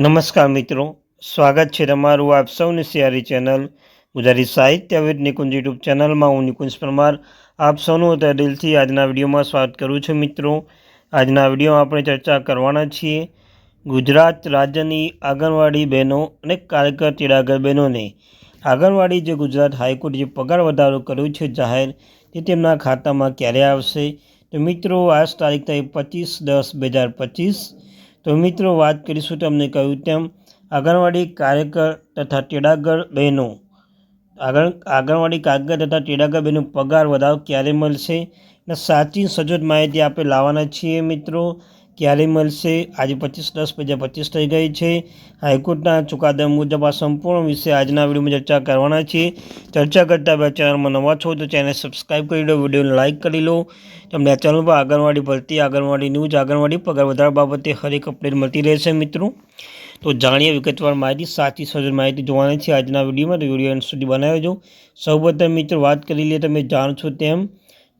નમસ્કાર મિત્રો, સ્વાગત છે તમારું આપ સૌની સિયારી ચેનલ ગુજરાતી સાહિત્ય વિદ નિકુંજ યુટ્યુબ ચેનલમાં. હું નિકુંજ પરમાર, આપ સૌનું અત્યારે દિલથી આજના વિડીયોમાં સ્વાગત કરું છું મિત્રો. આજના વિડીયોમાં આપણે ચર્ચા કરવાના છીએ ગુજરાત રાજ્યની આંગણવાડી બહેનો અને કાર્યકર તેડાગર બહેનોને. આંગણવાડી જે ગુજરાત હાઈકોર્ટ જે પગાર વધારો કર્યો છે જાહેર, તે તેમના ખાતામાં ક્યારે આવશે? તો મિત્રો, આજ તારીખ થઈ પચીસ દસ બે હજાર પચીસ તો મિત્રો, વાત કરીશું તમને કહ્યું તેમ આંગણવાડી કાર્યકર તથા ટેડાગર બહેનો. આગળ, આંગણવાડી કાર્યકર તથા ટેડાગર બહેનો પગાર, વધારો ક્યારે મળશે? અને સાચી સચોટ માહિતી આપણે લાવવાના છીએ મિત્રો. ક્યારે મળશે? આજે પચીસ દસ બે પચીસ થઈ ગઈ છે. હાઈકોર્ટના ચુકાદા મુજબ આ સંપૂર્ણ વિશે આજના વિડીયોમાં ચર્ચા કરવાના છીએ. ચર્ચા કરતાં બે ચેનલમાં નવા છો તો ચેનલ સબસ્ક્રાઈબ કરી લો, વિડીયોને લાઇક કરી લો. તમને આ ચેનલ પર આંગણવાડી ભરતી, આંગણવાડી ન્યૂઝ, આંગણવાડી પગાર વધારા બાબતે હરેક અપડેટ મળતી રહેશે મિત્રો. તો જાણીએ વિગતવાર માહિતી, સાચી સજન માહિતી જોવાની છે આજના વિડીયોમાં. તો વીડિયો સુધી બનાવ્યો સૌપ્રથમ મિત્રો વાત કરી લઈએ તમે જાણો છો તેમ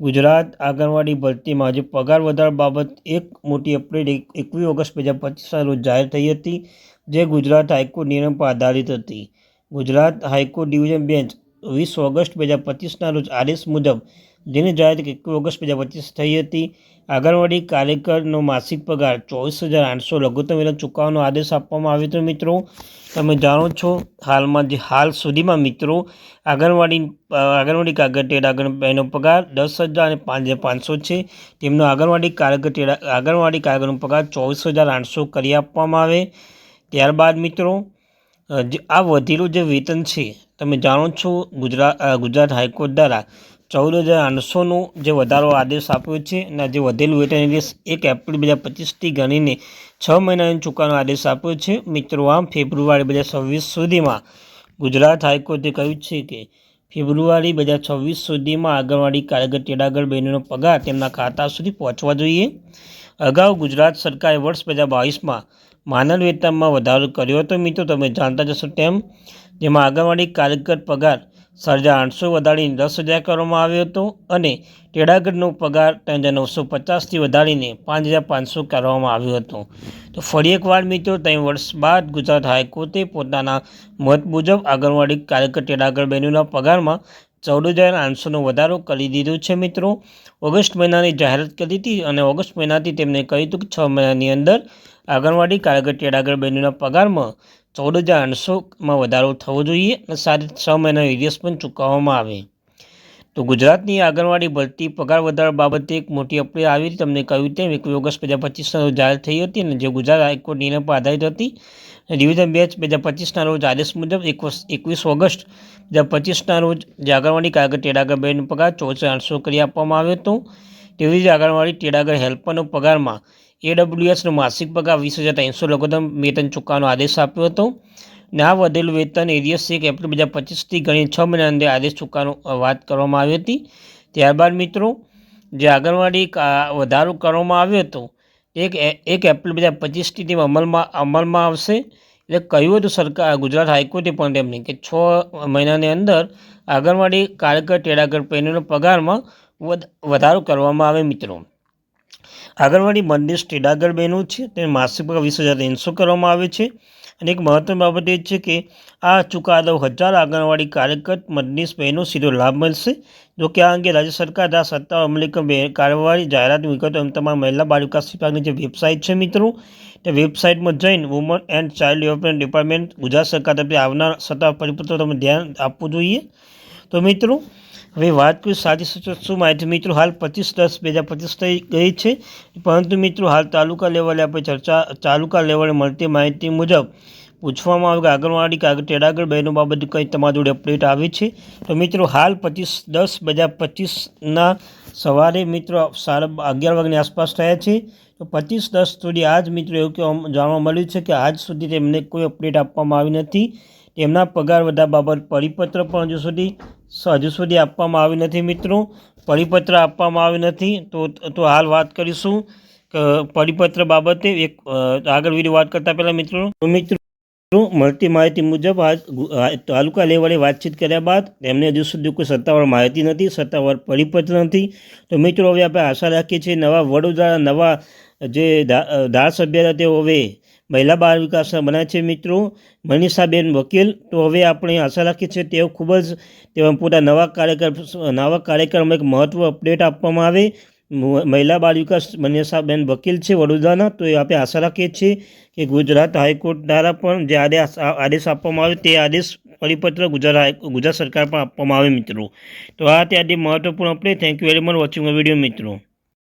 ગુજરાત આંગણવાડી ભરતીમાં આજે પગાર વધારા બાબત એક મોટી અપડેટ એક, એકવીસ ઓગસ્ટ બે હજાર પચીસના રોજ જાહેર થઈ હતી, જે ગુજરાત હાઈકોર્ટ નિયમ પર આધારિત હતી. Gujarat high court division bench વીસ ઓગસ્ટ બે હજાર પચીસના રોજ આદેશ મુજબ જેની જાહેરાત એકવીસ ઓગસ્ટ બે હજાર પચીસ થઈ હતી. આંગણવાડી કાર્યકરનો માસિક પગાર ચોવીસ હજાર આઠસો લઘુત્તમ વેતન ચૂકવવાનો આદેશ આપવામાં આવ્યો હતો મિત્રો. તમે જાણો છો, હાલમાં જે હાલ સુધીમાં મિત્રો, આંગણવાડી આંગણવાડી કાગળ ટેડા બહેનો પગાર દસ હજાર અને પાંચ હજાર પાંચસો છે. તેમનો આંગણવાડી કારગર ટેડા, આંગણવાડી કારગરનો પગાર ચોવીસ હજાર આઠસો કરી આપવામાં આવે. ત્યારબાદ મિત્રો આ વધેલું જે વેતન છે, તમે જાણો છો ગુજરાત ગુજરાત હાઈકોર્ટ દ્વારા ચૌદ હજાર આઠસોનો જે વધારો આદેશ આપ્યો છે અને જે વધેલું વેતન એટલે એક એપ્રિલ બે હજાર પચીસથી ગણીને છ મહિનાની ચૂકવાનો આદેશ આપ્યો છે. મિત્રો, આમ ફેબ્રુઆરી બે હજાર છવ્વીસ સુધીમાં ગુજરાત હાઈકોર્ટે કહ્યું છે કે ફેબ્રુઆરી બે હજાર છવ્વીસ સુધીમાં આંગણવાડી કારગર તેડાગર બહેનોનો પગાર તેમના ખાતા સુધી પહોંચવા જોઈએ. અગાઉ ગુજરાત સરકારે વર્ષ બે હજાર બાવીસમાં માનદ વેતનમાં વધારો કર્યો હતો. મિત્રો, તમે જાણતા જશો તેમ, જેમાં આંગણવાડી કાર્યકર પગાર સાડા આઠસો વધારીને દસ હજાર કરવામાં આવ્યો હતો અને ટેડાગઢનો પગાર ત્રણ હજાર નવસો પચાસથી વધારીને પાંચ હજાર પાંચસો કરવામાં આવ્યો હતો. તો ફરી એકવાર મિત્રો, ત્રણ વર્ષ બાદ ગુજરાત હાઈકોર્ટે પોતાના મત મુજબ આંગણવાડી કાર્યકર ટેડાગઢ બહેનોના પગારમાં ચૌદ હજાર આઠસોનો વધારો કરી દીધો છે મિત્રો. ઓગસ્ટ મહિનાની જાહેરાત કરી હતી અને ઓગસ્ટ મહિનાથી તેમણે કહ્યું હતું કે છ મહિનાની અંદર આંગણવાડી કાર્યકર તેડાગર બહેનોના પગારમાં ચૌદ હજાર આઠસોમાં વધારો થવો જોઈએ અને સાથે છ મહિનાનો એરિયસ પણ ચૂકવવામાં આવે. તો ગુજરાતની આંગણવાડી ભરતી પગાર વધારા બાબતે એક મોટી અપીલ આવી તમને કહ્યું તેમ એકવીસ ઓગસ્ટ બે હજાર પચીસના જાહેર થઈ હતી અને જે ગુજરાત હાઈકોર્ટ નિર્ણય પર આધારિત હતી. ડિવિઝન બેચ બે હજાર પચીસના રોજ આદેશ મુજબ એકવીસ ઓગસ્ટ બે હજાર પચીસના રોજ જે આંગણવાડી કાગળ તેડાગર બહેનનો પગાર ચૌદસો આઠસો કરી આપવામાં આવ્યો હતો. તેવી જ આંગણવાડી ટેડાગર હેલ્પરનો પગારમાં એડબ્લ્યુએસનો માસિક પગાર વીસ હજાર ત્રણસો લઘુત્તમ વેતન ચૂકવવાનો આદેશ આપ્યો હતો. ને આ વધેલું વેતન એરિયસ એક એપ્રિલ બે હજાર પચીસથી ગણી છ મહિના અંદર આદેશ ચૂકવાનો વાત કરવામાં આવી હતી. ત્યારબાદ મિત્રો, જે આંગણવાડી વધારો કરવામાં આવ્યો હતો એક એક એપ્રિલ બે હજાર પચીસથી તેમ અમલમાં અમલમાં આવશે. એટલે કહ્યું હતું સરકાર, ગુજરાત હાઈકોર્ટે પણ તેમને કે છ મહિનાની અંદર આંગણવાડી કાર્યકર ટેડાગર બહેનોનો પગારમાં વધારો કરવામાં આવે મિત્રો. આંગણવાડી મંદિર તેડાગર બહેનો છે તેને માસિક પગાર વીસ હજાર ત્રણસો કરવામાં આવે છે. અને એક મહત્વની બાબત એ છે કે આ ચુકાદો હજાર આંગણવાડી કાર્યકર મદનીશ બહેનો સીધો લાભ મળશે. જો કે આ અંગે રાજ્ય સરકાર દ્વારા સત્તા અમલીકરણ કાર્યવાહી જાહેરાત વિગતો તમારા મહિલા બાળ વિકાસ વિભાગની જે વેબસાઇટ છે મિત્રો, તે વેબસાઇટમાં જઈને woman and child development department Gujarat સરકાર તરફથી આવનાર સત્તા પરિપત્રો તમે ધ્યાન આપવું જોઈએ. તો મિત્રો હવે વાત કરીએ સાચી શું માહિતી મિત્રો, હાલ પચીસ દસ બે હજાર પચીસ થઈ ગઈ છે. પરંતુ મિત્રો, હાલ તાલુકા લેવલે આપણે ચર્ચા, તાલુકા લેવલે મળતી માહિતી મુજબ પૂછવામાં આવ્યું કે આંગણવાડી કાગળ તેડાગર બહેનો બાબતે કંઈ તમારી જોડે અપડેટ આવી છે? તો મિત્રો, હાલ પચીસ દસ બે હજાર પચીસના સવારે મિત્રો, સાડા અગિયાર વાગ્યાની આસપાસ થયા છે. તો પચીસ દસ સુધી આજ મિત્રો એવું કે જાણવા મળ્યું છે કે આજ સુધી તેમને કોઈ અપડેટ આપવામાં આવી નથી. તેમના પગાર વધારા બાબત પરિપત્ર પણ હજુ સુધી હજુ સુધી આપવામાં આવી નથી મિત્રો. પરિપત્ર આપવામાં આવી નથી. તો તો હાલ વાત કરીશું પરિપત્ર બાબતે એક આગળ વીડિયો વાત કરતા પહેલાં મિત્રો. મિત્રો, મળતી માહિતી મુજબ આજ તાલુકા લેવલે વાતચીત કર્યા બાદ એમને હજુ સુધી કોઈ સત્તાવાર માહિતી નથી, સત્તાવાર પરિપત્ર નથી. તો મિત્રો, હવે આપણે આશા રાખીએ છીએ નવા વડોદરા નવા જે ધારાસભ્ય હતા તેઓ હવે મહિલા બાળ વિકાસના બનાવે છે મિત્રો. મનીષાબેન વકીલ, તો હવે આપણે આશા રાખીએ છીએ તેઓ ખૂબ જ તેઓ પોતા નવા કાર્યક્રમ નવા કાર્યક્રમમાં એક મહત્વ અપડેટ આપવામાં આવે. મહિલા બાળ વિકાસ, મનીષાબેન વકીલ છે વડોદરાના, તો એ આપણે આશા રાખીએ છીએ કે ગુજરાત હાઈકોર્ટ દ્વારા પણ જે આદેશ આદેશ આપવામાં આવે તે આદેશ પરિપત્ર ગુજરાત ગુજરાત સરકાર પણ આપવામાં આવે મિત્રો. તો આ ત્યાંથી મહત્વપૂર્ણ update thank you very much watching video મિત્રો.